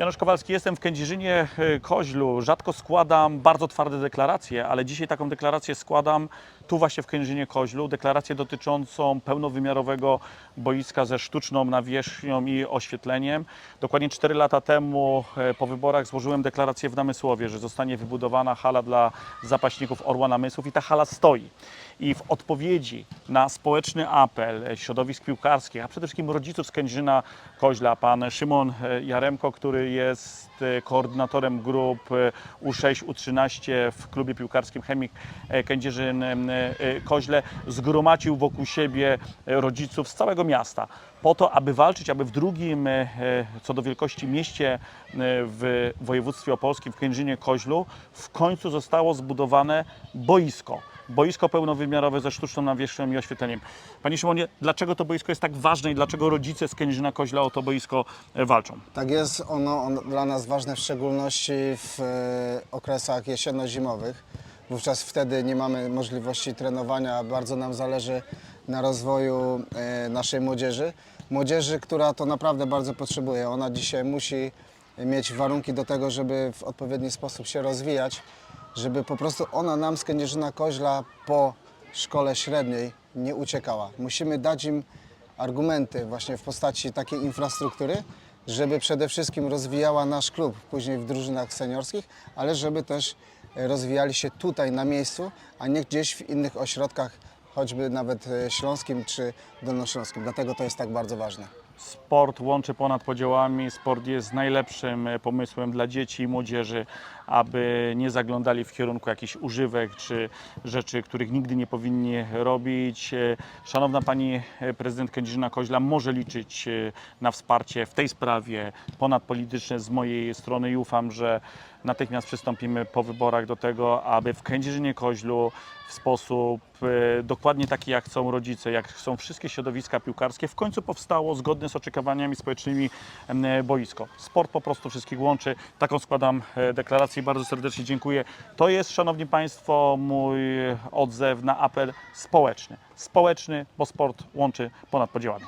Janusz Kowalski, jestem w Kędzierzynie e, Koźlu. Rzadko składam bardzo twarde deklaracje, ale dzisiaj taką deklarację składam tu właśnie w Kędzierzynie Koźlu. Deklarację dotyczącą pełnowymiarowego boiska ze sztuczną nawierzchnią i oświetleniem. Dokładnie 4 lata temu e, po wyborach złożyłem deklarację w Namysłowie, że zostanie wybudowana hala dla zapaśników Orła Namysłów i ta hala stoi. I w odpowiedzi na społeczny apel e, środowisk piłkarskich, a przede wszystkim rodziców z Kędzierzyna Koźla, pan Szymon e, Jaremko, który jest e, koordynatorem grup e, U6, U13 w klubie piłkarskim Chemik e, Kędzierzyn e, e, Koźle, zgromadził wokół siebie e, rodziców z całego miasta po to, aby walczyć, aby w drugim e, e, co do wielkości mieście e, w województwie opolskim, w Kędzierzynie Koźlu, w końcu zostało zbudowane boisko. Boisko pełnowymiarowe ze sztuczną nawierzchnią oświetleniem. Panie Szymonie, dlaczego to boisko jest tak ważne i dlaczego rodzice z Koźla o to boisko e, walczą? Tak jest ono, ono dla nas ważne w szczególności w e, okresach jesienno-zimowych. Wówczas wtedy nie mamy możliwości trenowania, bardzo nam zależy na rozwoju e, naszej młodzieży. Młodzieży, która to naprawdę bardzo potrzebuje. Ona dzisiaj musi mieć warunki do tego, żeby w odpowiedni sposób się rozwijać, żeby po prostu ona nam z Kędzierzyna Koźla po szkole średniej nie uciekała. Musimy dać im argumenty właśnie w postaci takiej infrastruktury, żeby przede wszystkim rozwijała nasz klub później w drużynach seniorskich, ale żeby też e, rozwijali się tutaj na miejscu, a nie gdzieś w innych ośrodkach, choćby nawet e, śląskim czy dolnośląskim. Dlatego to jest tak bardzo ważne. Sport łączy ponad podziałami. Sport jest najlepszym e, pomysłem dla dzieci i młodzieży, aby nie zaglądali w kierunku jakichś używek czy rzeczy, których nigdy nie powinni robić. E, Szanowna Pani Prezydent Kędzierzyna Koźla może liczyć na wsparcie w tej sprawie ponadpolityczne z mojej strony i ufam, że natychmiast przystąpimy po wyborach do tego, aby w Kędzierzynie Koźlu w sposób e, dokładnie taki, jak chcą rodzice, jak chcą wszystkie środowiska piłkarskie, w końcu powstało zgodne z oczekiwaniami społecznymi e, boisko. Sport po prostu wszystkich łączy. Taką składam e, deklarację i bardzo serdecznie dziękuję. To jest, Szanowni Państwo, mój odzew na apel społeczny. Społeczny, bo sport łączy ponad podziałami.